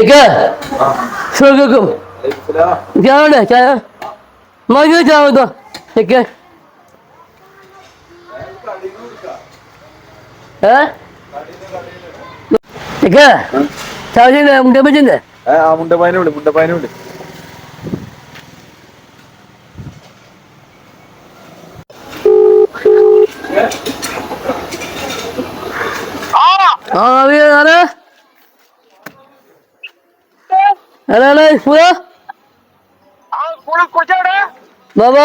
നിക്ക് സുഖക്കും. ചാവണ്ടേ ചായ മതി ചാവത്തോ നിക്ക് ഏ? നിക്ക് ചാവച്ചിന്റെ മുണ്ടപ്പച്ചിന്റെ മുണ്ടപ്പായനെ വിളി മുണ്ടപ്പായനെ വിളി ആ അതെ ആരെ ആരാണ് സുഖ ബാബാ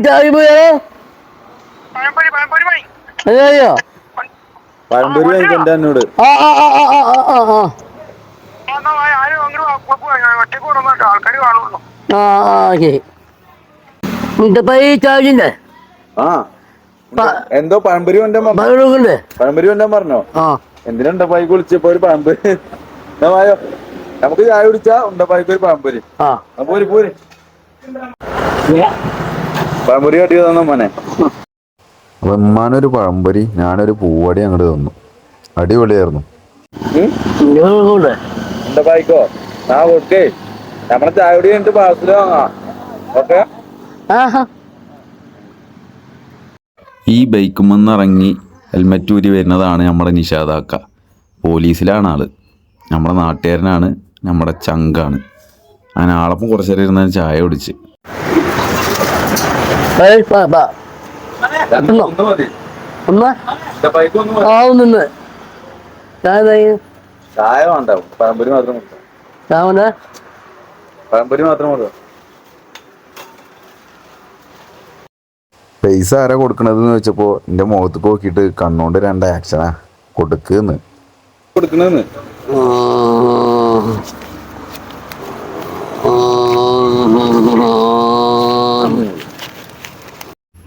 ചായ പോയാലോ അതെയോ പഴംപൊരി വാങ്ങിക്കണ്ട എന്നോട് ആ ആ ആ ആ ആ ആ ആ ആ ശരി മുണ്ടപ്പൈ ചാവിന്റെ ആ എന്തോ പഴംപൊരി കൊണ്ടേ പഴംപൊരി കൊണ്ടാൻ പറഞ്ഞോ? ആ. എന്തിനാ ഉണ്ടപ്പായിക്ക് വിളിച്ചപ്പോ ഒരു പഴംപൊരി? നമുക്ക് ചായ കുടിച്ചാ ഉണ്ടപ്പായിക്ക് ഒരു പഴംപൊരി? ആ. പോര് പോരി പോരി. പഴംപൊരി കട്ടി തന്നു മോനെ? അപ്പൊ ഉമ്മാനൊരു പഴംപൊരി ഞാനൊരു പൂവടി അങ്ങോട്ട് തന്നു. അടിപൊളിയായിരുന്നു. ഉണ്ടപ്പായിക്കോ ആ ഓക്കെ നമ്മളെ ചായ കുടി കഴിഞ്ഞിട്ട് പാർസൽ വാങ്ങാം. ഓക്കെ? ആഹാ. ഈ ബൈക്കുമെന്നിറങ്ങി ഹെൽമെറ്റ് ഊരി വരുന്നതാണ് നമ്മുടെ നിഷാദാക്ക. പോലീസിലാണ് ആൾ നമ്മുടെ നാട്ടുകാരനാണ് നമ്മുടെ ചങ്കാണ്. അങ്ങനെ ആളപ്പം കുറച്ച് നേരം ഇരുന്ന ചായ കുടിച്ച്. ചായ വേണ്ട. പഴംപൊരി മാത്രം പഴംപൊരി മാത്രം കൊടുക്കാം പൈസ ആരാ കൊടുക്കണതെന്ന് ചോദിച്ചപ്പോൾ എന്റെ മുഖത്ത് നോക്കിയിട്ട് കണ്ണോണ്ട് രണ്ട് ആക്ഷനാ കൊടുക്കുന്ന്. കൊടുക്കണെന്ന്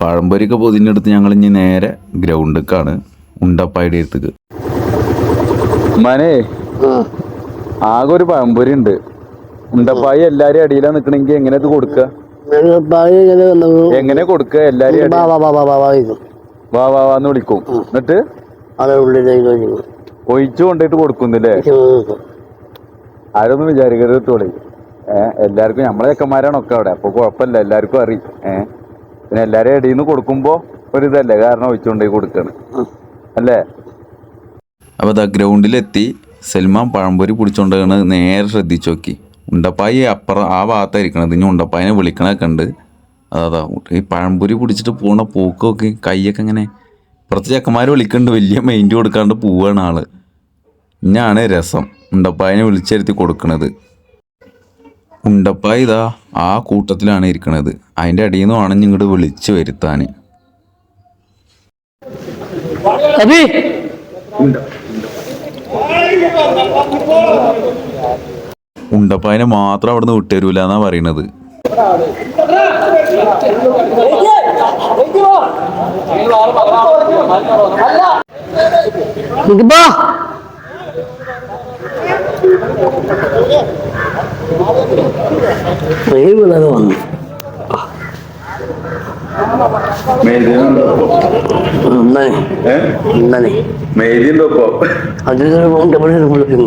പഴംപൊരിയൊക്കെ പൊതിഞ്ഞെടുത്ത് ഞങ്ങൾ ഇനി നേരെ ഗ്രൗണ്ടിലേക്കാണ് ഉണ്ടപ്പായുടെ അടുത്തേക്ക്. മനെ ആകെ ഒരു പഴംപൊരി ഉണ്ട്. ഉണ്ടപ്പായി എല്ലാരും അടിയിലാ നിക്കണെങ്കി എങ്ങനെ ഇത് കൊടുക്ക? എങ്ങനെ കൊടുക്ക? എല്ലാരും അടി- വാ വാ വാന്ന് വിളിക്കും. എന്നിട്ട്? ഒഴിച്ചു കൊണ്ടിട്ട് കൊടുക്കുന്നില്ലേ? ആരൊന്നും വിചാരിക്കരുത് തോളി ഏഹ് എല്ലാവർക്കും നമ്മളെ ചെക്കന്മാരാണ് ഒക്കെ അവിടെ. അപ്പൊ കുഴപ്പമില്ല എല്ലാവർക്കും അറിയും. ഏഹ് പിന്നെ എല്ലാരും ഇടയിൽ നിന്ന് കൊടുക്കുമ്പോ ഒരിതല്ലേ? കാരണം ഒഴിച്ചുകൊണ്ടേ കൊടുക്കാണ്. അല്ലേ? അപ്പൊ ഗ്രൗണ്ടിലെത്തി. സൽമാൻ പഴംപൊരി പിടിച്ചോണ്ടാണ് നേരെ ശ്രദ്ധിച്ചു നോക്കി. ഉണ്ടപ്പായി അപ്പുറം ആ ഭാഗത്തായിരിക്കണം ഇനി ഉണ്ടപ്പായിനെ വിളിക്കണൊക്കെ ഉണ്ട്. അതാ ഈ പഴംപൊരി പിടിച്ചിട്ട് പോണ പൂക്കൊക്കെ കൈയൊക്കെ ഇങ്ങനെ പുറത്ത് ചെക്കന്മാർ വിളിക്കുന്നുണ്ട് വലിയ മൈൻഡ് കൊടുക്കാണ്ട് പോവാണ് ആൾ. ഇന്നാണ് രസം. ഉണ്ടപ്പായിനെ വിളിച്ചിരുത്തി കൊടുക്കണത്. ഉണ്ടപ്പായ ഇതാ ആ കൂട്ടത്തിലാണ് ഇരിക്കണത്. അതിന്റെ അടിയിൽ നിന്ന് വേണം ഇങ്ങോട്ട് വിളിച്ച് വരുത്താൻ അബി! ഉണ്ടപ്പായനെ മാത്രം അവിടെ നിന്ന് വിട്ടുതരൂല എന്നാ പറയണത്. പ്രേമിളത് വന്നു. മേരിയുണ്ടോ അതൊരു double double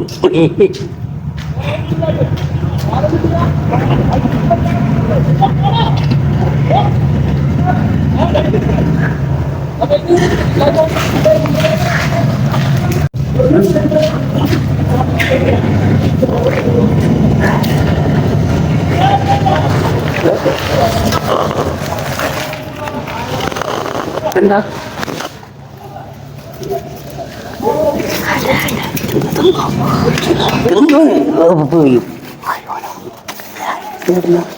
tính đó. Cứng quá cứng quá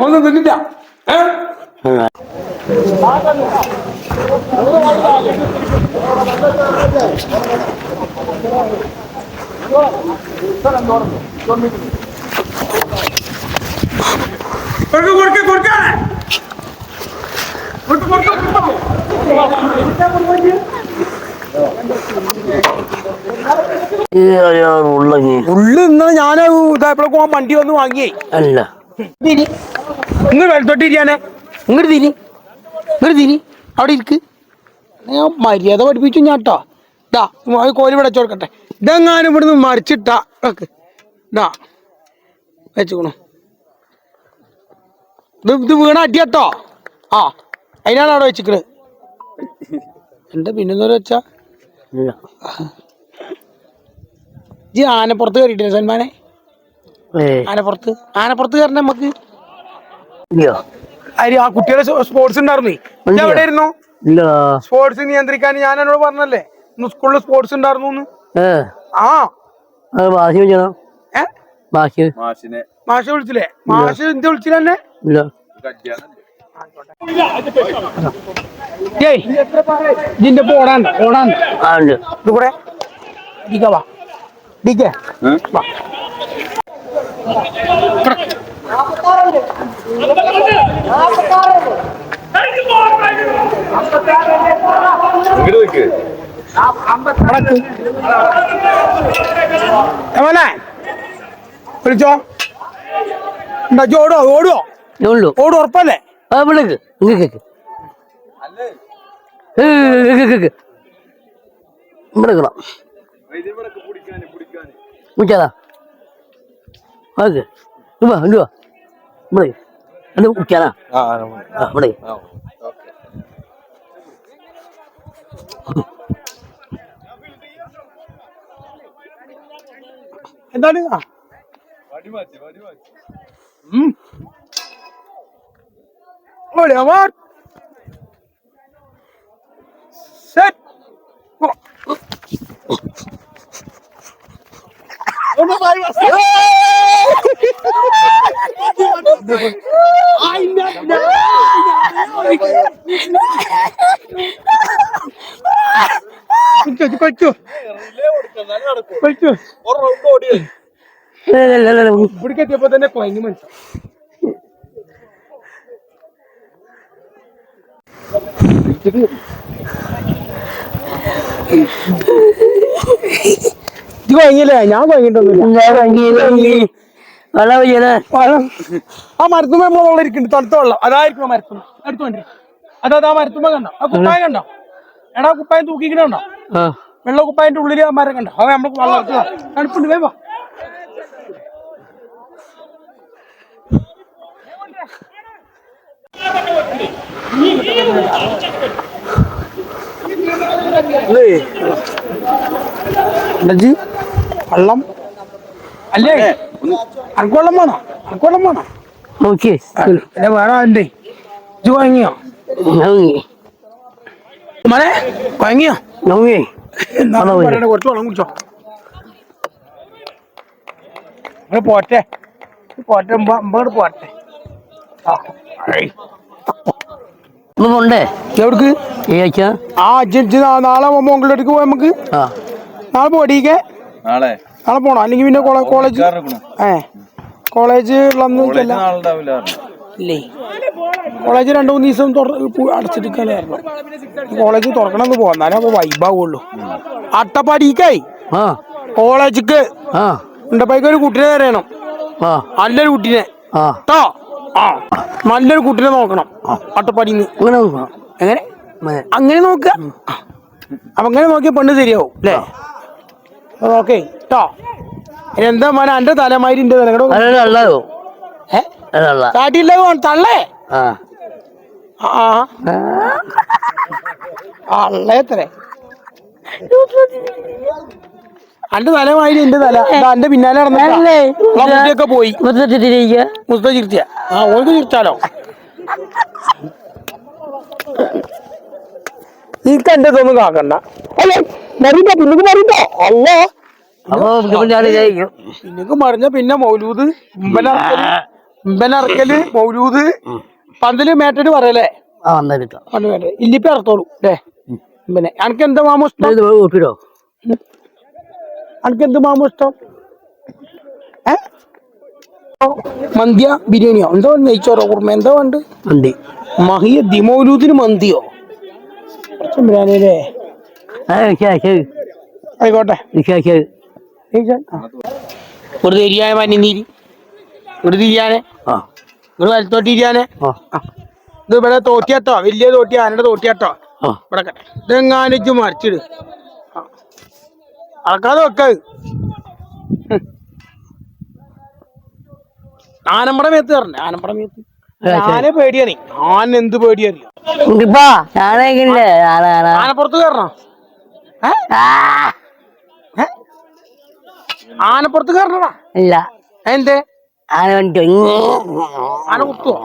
கொஞ்சம் திட்டா കൊടുക്ക കൊടുക്ക കൊടുക്ക കൊടുക്ക കൊടുക്ക കൊടുക്ക ഉള്ളു ഇന്ന് ഞാൻ ഇതായപ്പോഴൊക്കെ ആ വണ്ടി വന്ന് വാങ്ങിയേ. അല്ല. തിരി ഇങ്ങ് വെളുത്തോട്ടിരിക്കാനെ ഇങ്ങോട്ട് തിരി. ഇങ്ങോട്ട് തിരി. അവിടെ ഇരിക്ക്. ഞാൻ മര്യാദ പഠിപ്പിച്ചു ഞാൻ കേട്ടോ ഇതാ കോലി ഇവിടെ കൊടുക്കട്ടെ. ഇതെങ്ങാനും ഇവിടുന്ന് മറിച്ചിട്ടാ. വെക്ക് ഇതാ വെച്ചുക്കണു. ഇത് ഇത് വീണ അടിയാട്ടോ ആ അതിനാണ് അവിടെ വെച്ചിക്കണ് എന്താ പിന്നെന്തോ വെച്ചാ? ജി ആനപ്പുറത്ത് കയറിയിട്ടില്ല സൽമാനെ? ആനപ്പുറത്ത്. ആനപ്പുറത്ത് കയറണ നമുക്ക് ഇല്ല അരി ആ കുട്ടികളെ സ്പോർട്സ് ഉണ്ടായിരുന്നു? ഉണ്ട്. എവിടെയായിരുന്നു ഇല്ല. സ്പോർട്സ് നിയന്ത്രിക്കാൻ ഞാൻ എന്നോട് പറഞ്ഞല്ലേ? ഇന്ന് സ്കൂളിൽ സ്പോർട്സ് ഉണ്ടായിരുന്നു ആ. മാഷ വിളിച്ചില്ലേ? മാഷ് എന്ത് വിളിച്ചില്ല എന്നെ? ഇതിന്റെ ആ ഉണ്ട്. ഇത് കൂടെ. ഡിക്ക എവനെ? വിളിച്ചോ? എന്താ ഇജ്ജ് ഓടുവോ? ഉള്ളു ഓടും ഉറപ്പല്ലേ? ആ വിളിക്ക് ഇങ്ങക്ക് നിൽക്കണം മുച്ചാതാ ഓക്കെ ഇവാ ഇങ്ങ് വാ. ഇവിടെ. അത് മുച്ചാനാ ആ ഇവിടെ. എന്താണ്? ആ. ഉം. ഓടി അമാർ സെറ്റ് കൊച്ചു കൊച്ചു ഇവിടേക്ക് എത്തിയപ്പോ തന്നെ കൊയങ്ങി മനസ്സിലായി ഇത് കൊയങ്ങില്ലേ ഞാൻ കൊയങ്ങിട്ടൊന്നുമില്ല വെള്ളം പഴം ആ മരത്തുമ്പോ നമ്മളെ വെള്ളം ഇരിക്കുന്നുണ്ട്. തണുത്ത വെള്ളം. അതായിരിക്കും ആ മരത്തുമ്പോ അടുത്ത് വേണ്ടി അതാ ആ മരത്തുമ്പോ കണ്ടോ? ആ കുപ്പായം കണ്ടോ? എടാ കുപ്പായം തൂക്കിക്കണ വെള്ള കുപ്പായന്റെ ഉള്ളിൽ ആ മരം കണ്ടോ? അവ നമുക്ക് വെള്ളം തണുപ്പുണ്ട്. വേവാ എന്താ വെള്ളം. അല്ലേ? അനക്കുവെള്ളം വേണോ? അനക്കുവെള്ളം വേണോ? നോക്കിയേ. പിന്നെ വേറെ എന്തേ ഇത് വാങ്ങിയോ മനെ വാങ്ങിയോ പറയണേ കുറച്ച് വെള്ളം കുടിച്ചോ. നിങ്ങൾ പോട്ടെ പോട്ടെ അമ്പങ്ങോട്ട് പോട്ടെ പോണ്ടേ? എവിടേക്ക്? ആ നാളെ മോങ്കളുടെ അടുക്ക് പോയി നമുക്ക്. നാളെ പോടിക്കേ നാളെ? നാളെ പോണോ? അല്ലെങ്കിൽ പിന്നെ കോളേജ് കോളേജ് ഏ. കോളേജ് ഉള്ളന്ന് ഇല്ലേ? കോളേജ് രണ്ടു മൂന്ന് ദിവസം അടച്ചിട്ടിരിക്കാനായിരുന്നു കോളേജ് തുറക്കണമെന്ന് എന്നാലും അപ്പൊ വൈബാവുള്ളൂ അട്ടപ്പാടിക്കായി. ആ. കോളേജിക്ക്. ഉണ്ടപ്പായിക്ക് ഒരു കുട്ടിനെ തരണം. ആ. നല്ലൊരു കുട്ടിനെ. ആ. കേട്ടോ ആ. നല്ലൊരു കുട്ടിനെ നോക്കണം. അട്ടപ്പാടിന്ന്. അങ്ങനെ. അങ്ങനെ നോക്കുക. അപ്പൊ അങ്ങനെ നോക്കിയ പെണ്ണ് ശരിയാവും അല്ലേ? ഓക്കെ കേട്ടോ എന്താ മോനെ അന്റെ തലമാരി കാട്ടില്ല തള്ളേ. ആ. അള്ളേത്രേ അന്റെ തലമാതിരി എന്റെ തല. അന്റെ പിന്നാലെ നടന്നേ കുട്ടിയൊക്കെ പോയി. മുസ്ത ചിരിച്ച ആ ഓർക്ക് ചിരിച്ചാലോ നിനക്ക് എന്റെ ഒന്നും കാക്കണ്ട. മറിയിട്ടോ പിന്നീട് മറിയിട്ടോ അല്ല. അപ്പൊ ജയിക്കും? പിന്നക്ക് മറിഞ്ഞ പിന്നെ മൗലൂദ് ഉമ്പനറക്കൽ ഉമ്പനറക്കൽ മൗലൂദ് പന്തൽ മേട്ടട് പറയലേ ആ പണ്ട് ഇല്ലിപ്പ ഇറത്തോളൂ അല്ലേ പിന്നെ അനക്ക് എന്താ മാമു ഇഷ്ടം? കൂട്ടിടോ അനക്ക് എന്ത് മാമു ഇഷ്ടം? ഏ? മന്തിയ ബിരിയാണിയോ? എന്തോ നെയ്ച്ചോറോ കുറുമ എന്തോ ഉണ്ട്? ഉണ്ട് മഹിയ ദിമൗലൂദിന് മന്തിയോ? ബിരിയാണി അല്ലേ ആയിക്കോട്ടെ. ഒരു തിരിയായ പനിനീരി ഒരു തിരിയാനെ ഒരു വലത്തോട്ട് തിരിയാനെ ആ. ഇത് ഇവിടെ തോട്ടിയാട്ടോ വലിയ തോട്ടി ആനയുടെ തോട്ടിയാട്ടോ. ഇവിടെ ഇതെങ്ങാനിച്ച് മറിച്ചിട്. അളക്കാതെ വെക്ക. ആനമ്പട മേത്ത് കയറണ്ടേ ആനമ്പട മേത്ത്. ആന പേടിയാണേ ആന എന്ത് പേടിയാണ് ആനപ്പുറത്ത് കയറണോ? ആനപ്പുറത്ത് കയറണടാ അല്ല എന്തേ ആന ആന കുത്തുവോ?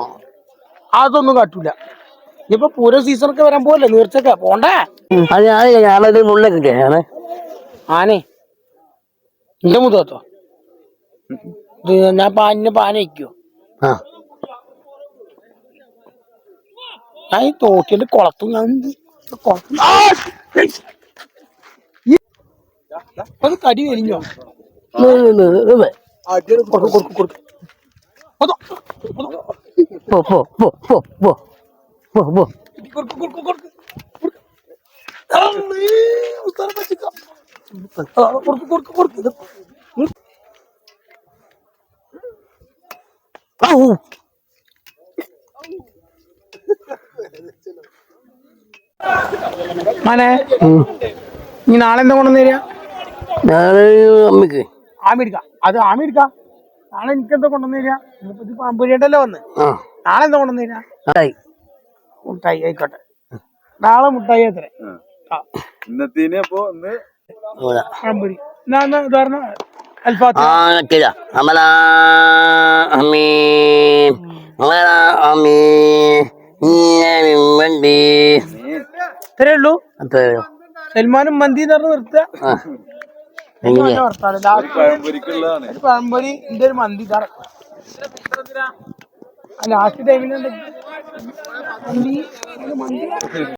അതൊന്നും കാട്ടൂല. ഇനിയിപ്പോ സീസൺ ഒക്കെ വരാൻ പോവല്ലേ? നീർച്ചക്ക. പോണ്ടേ? ഞാനത് മുള്ള കിട്ടിയാണ് ആനേ. എന്റെ മുതത്തോ ഇത് ഞാൻ പാനിന് പാന വയ്ക്കോ ആ. ഞാൻ ഈ തോട്ടിന്റെ കുളത്തും ഞാൻ കുളത്തും അത് കടി കൊടുക്ക് കൊടുക്ക് കൊടുക്ക്. പോ പോ പോ പോ പോ പോ കൊടുക്ക് കൊടുക്ക് കൊടുക്ക്. കൊടുക്ക്. കൊടുക്ക് കൊടുക്ക്. മോനെ നീ നാളെ എന്താ കൊണ്ടുവന്നു തരിക? അമ്മയ്ക്ക് ആമിരിക്ക. അത് ആമിരിക്ക. നാളെ എനിക്ക് എന്താ കൊണ്ടുവന്നില്ല തരിക ഇത് പാമ്പുരിയണ്ടല്ലോ വന്ന്? നാളെ എന്താ കൊണ്ടുവന്ന് തരിക ആയി മുട്ടായി ആയിക്കോട്ടെ. നാളെ മുട്ടായി എത്ര ഇന്നത്തേന് അപ്പൊ പാമ്പുരി. എന്നാ ഉദാഹരണം അമല അമല ഇത്രേ ഉള്ളൂ. സൽമാനും മന്തി എന്ന് പറഞ്ഞ് നിർത്തുക. ഒരു പഴംപൊരി ഇന്റെ ഒരു മന്തി തറ ലാസ്റ്റ് ടൈമിൽ മന്തി.